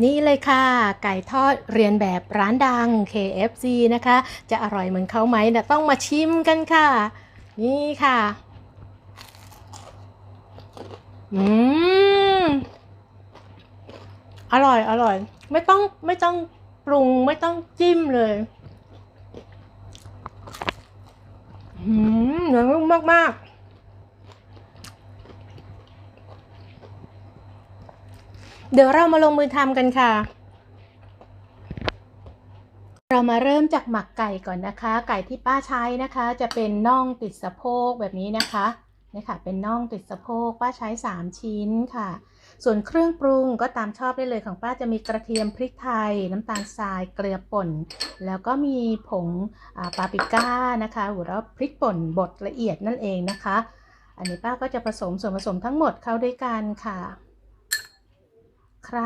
นี่เลยค่ะ ไก่ทอดเรียนแบบร้านดัง KFC นะคะ จะอร่อยเหมือนเขาไหมนะต้องมาชิมกันค่ะ นี่ค่ะ อืม อร่อยอร่อย ไม่ต้องไม่ต้องปรุงไม่ต้องจิ้มเลยอืมเนื้อนุ่มมาก เดี๋ยวเรามาลงมือทำกันค่ะ เรามาเริ่มจากหมักไก่ก่อนนะคะ ไก่ที่ป้าใช้นะคะ จะเป็นน่องติดสะโพกแบบนี้นะคะนี่ค่ะเป็นน่องติดสะโพกป้าใช้ 3 ชิ้นค่ะ ส่วนเครื่องปรุงก็ตามชอบได้เลยของป้าจะมีกระเทียมพริกไทย น้ำตาลทรายเกลือป่น แล้วก็มีผงปาปริก้านะคะหรือว่าพริกป่นบดละเอียดนั่นเองนะคะ อันนี้ป้าก็จะผสมส่วนผสมทั้งหมดเข้าด้วยกันค่ะ ใคร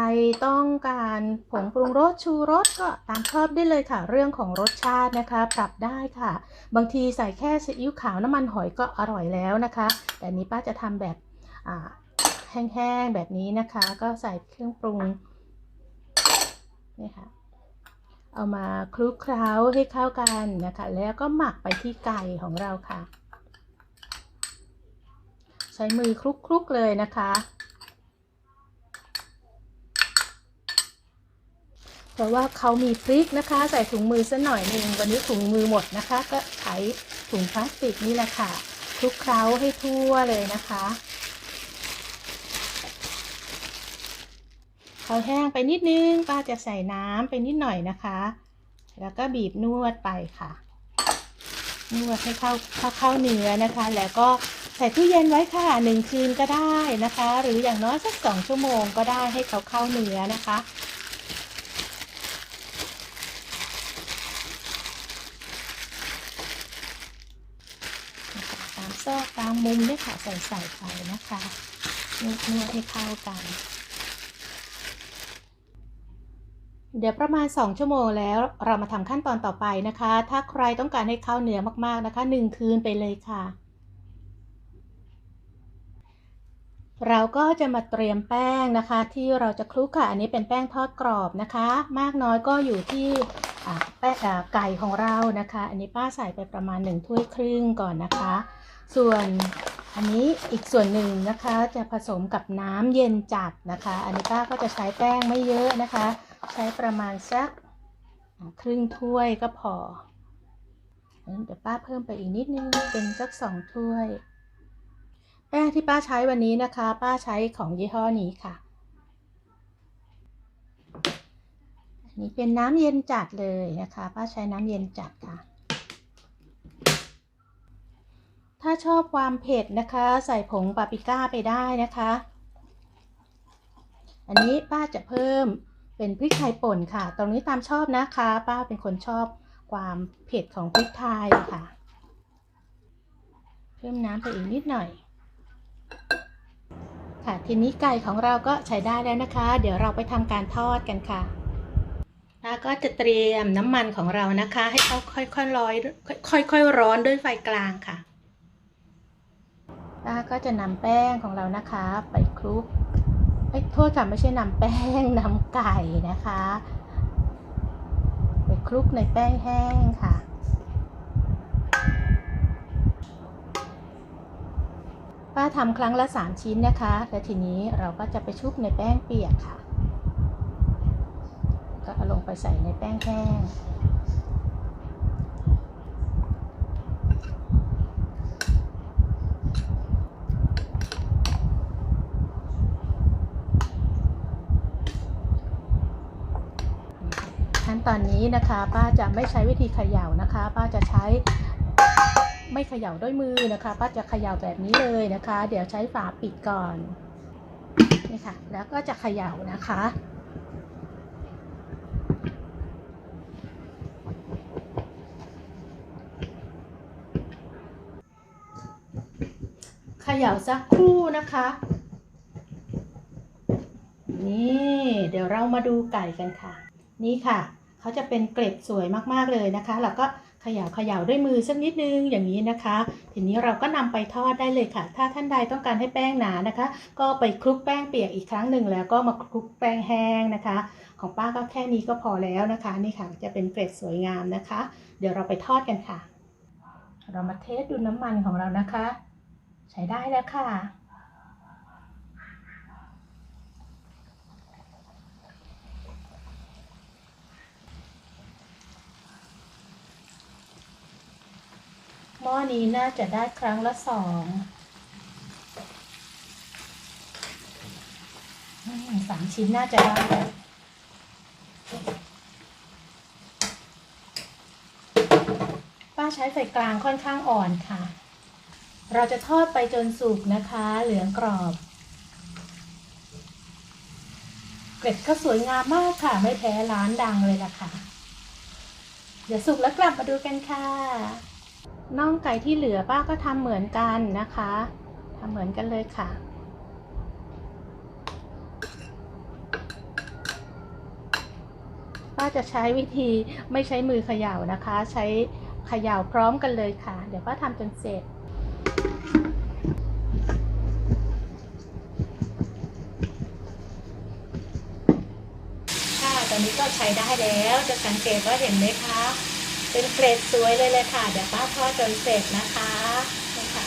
ต้องการผงปรุงรสชูรสก็ตามชอบได้เลยค่ะ เรื่องของรสชาตินะคะ ปรับได้ค่ะ บางทีใส่แค่ซีอิ๊วขาวน้ำมันหอยก็อร่อยแล้วนะคะ แต่อันนี้ป้าจะทำแบบแห้งๆแบบนี้นะคะ ก็ใส่เครื่องปรุงนี่ค่ะเอามาคลุกเคล้าให้เข้ากันนะคะ แล้วก็หมักไปที่ไก่ของเราค่ะ ใช้มือคลุกๆเลยนะคะ เพราะว่าเขามีพริกนะคะ ใส่ถุงมือสัหน่อยหนึ่งวันนี้ถุงมือหมดนะคะ ก็ใช้ถุงพลาสติกนี่แหละค่ะคลุกเคล้าให้ทั่วเลยนะคะเขาแห้งไปนิดนึงป้าจะใส่น้ำไปนิดหน่อยนะคะ แล้วก็บีบนวดไปค่ะ นวดให้เข้าเข้าเข้าเนื้อนะคะ แล้วก็ใส่ตู้เย็นไว้ค่ะหนึ่งคืนก็ได้นะคะ หรืออย่างน้อยสักสองชั่วโมงก็ได้ให้เขาเข้าเนื้อนะคะ ตาม ซอกตามมุมด้วยค่ะใส่ใส่ไปนะคะนวดนวดให้เข้ากัน เดี๋ยวประมาณ 2 ชั่วโมงแล้วเรามาทำขั้นตอนต่อไปนะคะ ถ้าใครต้องการให้เข้าเนื้อมากๆนะคะ 1 คืนไปเลยค่ะ เราก็จะมาเตรียมแป้งนะคะ ที่เราจะคลุกค่ะ อันนี้เป็นแป้งทอดกรอบนะคะ มากน้อยก็อยู่ที่แป้งไก่ของเรานะคะ อันนี้ป้าใส่ไปประมาณ1ถ้วยครึ่งก่อนนะคะ ส่วนอันนี้อีกส่วนหนึ่งนะคะจะผสมกับน้ำเย็นจัดนะคะ อันนี้ป้าก็จะใช้แป้งไม่เยอะนะคะ ใช้ประมาณสักครึ่งถ้วยก็พอเดี๋ยวป้าเพิ่มไปอีกนิดนึงเป็นสักสองถ้วย แป้งที่ป้าใช้วันนี้นะคะ ป้าใช้ของยี่ห้อนี้ค่ะอันนี้เป็นน้ำเย็นจัดเลยนะคะ ป้าใช้น้ำเย็นจัดค่ะ ถ้า ชอบความเผ็ดนะคะ ใส่ผงปาปริก้าไปได้นะคะ อันนี้ป้าจะเพิ่มเป็นพริกไทยป่นค่ะ ตรงนี้ตามชอบนะคะ ป้าเป็นคนชอบความเผ็ดของพริกไทยค่ะ เพิ่มน้ำไปอีกนิดหน่อย ค่ะทีนี้ไก่ของเราก็ใช้ได้แล้วนะคะ เดี๋ยวเราไปทำการทอดกันค่ะป้าก็จะเตรียมน้ำมันของเรานะคะ ให้เขาค่อยๆร้อยค่อยๆร้อนด้วยไฟกลางค่ะ ป้าก็จะนำแป้งของเรานะคะ ไปคลุกเอ้โทษค่ะไม่ใช่นำแป้งนำไก่นะคะ ไปคลุกในแป้งแห้งค่ะป้าทำครั้งละ 3 ชิ้นนะคะ และทีนี้เราก็จะไปชุบในแป้งเปียกค่ะ ก็เอาลงไปใส่ในแป้งแห้ง ตอนนี้นะคะ ป้าจะไม่ใช้วิธีเขย่านะคะ ป้าจะใช้ไม่เขย่าด้วยมือนะคะ ป้าจะเขย่าแบบนี้เลยนะคะ เดี๋ยวใช้ฝาปิดก่อนนี่ค่ะ แล้วก็จะเขย่านะคะเขย่าสักครู่นะคะ นี่ เดี๋ยวเรามาดูไก่กันค่ะ นี่ค่ะ เขาจะเป็นเกล็ดสวยมากๆเลยนะคะแล้วก็เขย่าเขย่าด้วยมือสักนิดนึงอย่างนี้นะคะ ทีนี้เราก็นำไปทอดได้เลยค่ะ ถ้าท่านใดต้องการให้แป้งหนานะคะ ก็ไปคลุกแป้งเปียกอีกครั้งหนึ่งแล้วก็มาคลุกแป้งแห้งนะคะ ของป้าก็แค่นี้ก็พอแล้วนะคะ นี่ค่ะจะเป็นเกรดสวยงามนะคะ เดี๋ยวเราไปทอดกันค่ะ เรามาเทสดูน้ำมันของเรานะคะ ใช้ได้แล้วค่ะ ห ม้อนี้น่าจะได้ครั้งละสองสามชิ้นน่าจะได้ป้าใช้ไฟกลางค่อนข้างอ่อนค่ะ เราจะทอดไปจนสุกนะคะ เหลืองกรอบ เกล็ดก็สวยงามมากค่ะ ไม่แพ้ร้านดังเลยล่ะค่ะ เดี๋ยวสุกแล้วกลับมาดูกันค่ะ น่องไก่ที่เหลือป้าก็ทำเหมือนกันนะคะทำเหมือนกันเลยค่ะ ป้าจะใช้วิธีไม่ใช้มือเขย่านะคะ ใช้เขย่าพร้อมกันเลยค่ะ เดี๋ยวป้าทำจนเสร็จค่ะตอนนี้ก็ใช้ได้แล้ว จะสังเกตว่าเห็นไหมคะ เป็นเกรดสวยเลยเลยค่ะ เดี๋ยวป้าทอดจนเสร็จนะคะนี่ค่ะ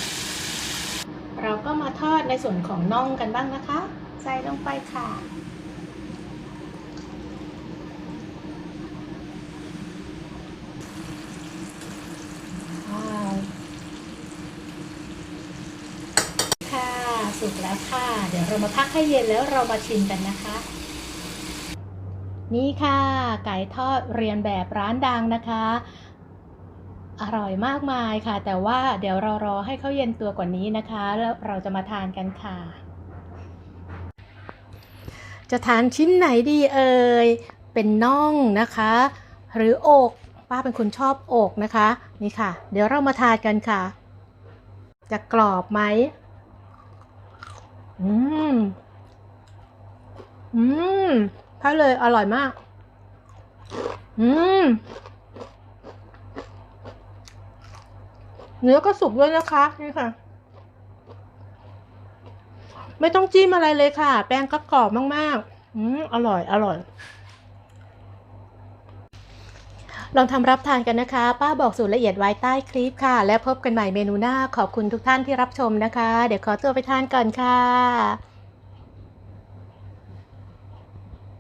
เราก็มาทอดในส่วนของน่องกันบ้างนะคะ ใส่ลงไปค่ะว้าวค่ะสุกแล้วค่ะ เดี๋ยวเรามาพักให้เย็นแล้วเรามาชิมกันนะคะ นี่ค่ะ ไก่ทอดเรียนแบบร้านดังนะคะ อร่อยมากมายค่ะ แต่ว่าเดี๋ยวเรารอให้เขาเย็นตัวกว่านี้นะคะ แล้วเราจะมาทานกันค่ะ จะทานชิ้นไหนดีเอ่ยเป็นน่องนะคะ หรืออกป้าเป็นคนชอบอกนะคะ นี่ค่ะ เดี๋ยวเรามาทานกันค่ะ จะกรอบไหมอืมอืม ใช่เลยอร่อยมาก อืม เนื้อก็สุกด้วยนะคะ นี่ค่ะ ไม่ต้องจิ้มอะไรเลยค่ะ แป้งก็กรอบมากๆ อืม อร่อย อร่อย ลองทำรับทานกันนะคะ ป้าบอกสูตรละเอียดไว้ใต้คลิปค่ะ และพบกันใหม่เมนูหน้า ขอบคุณทุกท่านที่รับชมนะคะ เดี๋ยวขอตัวไปทานก่อนค่ะ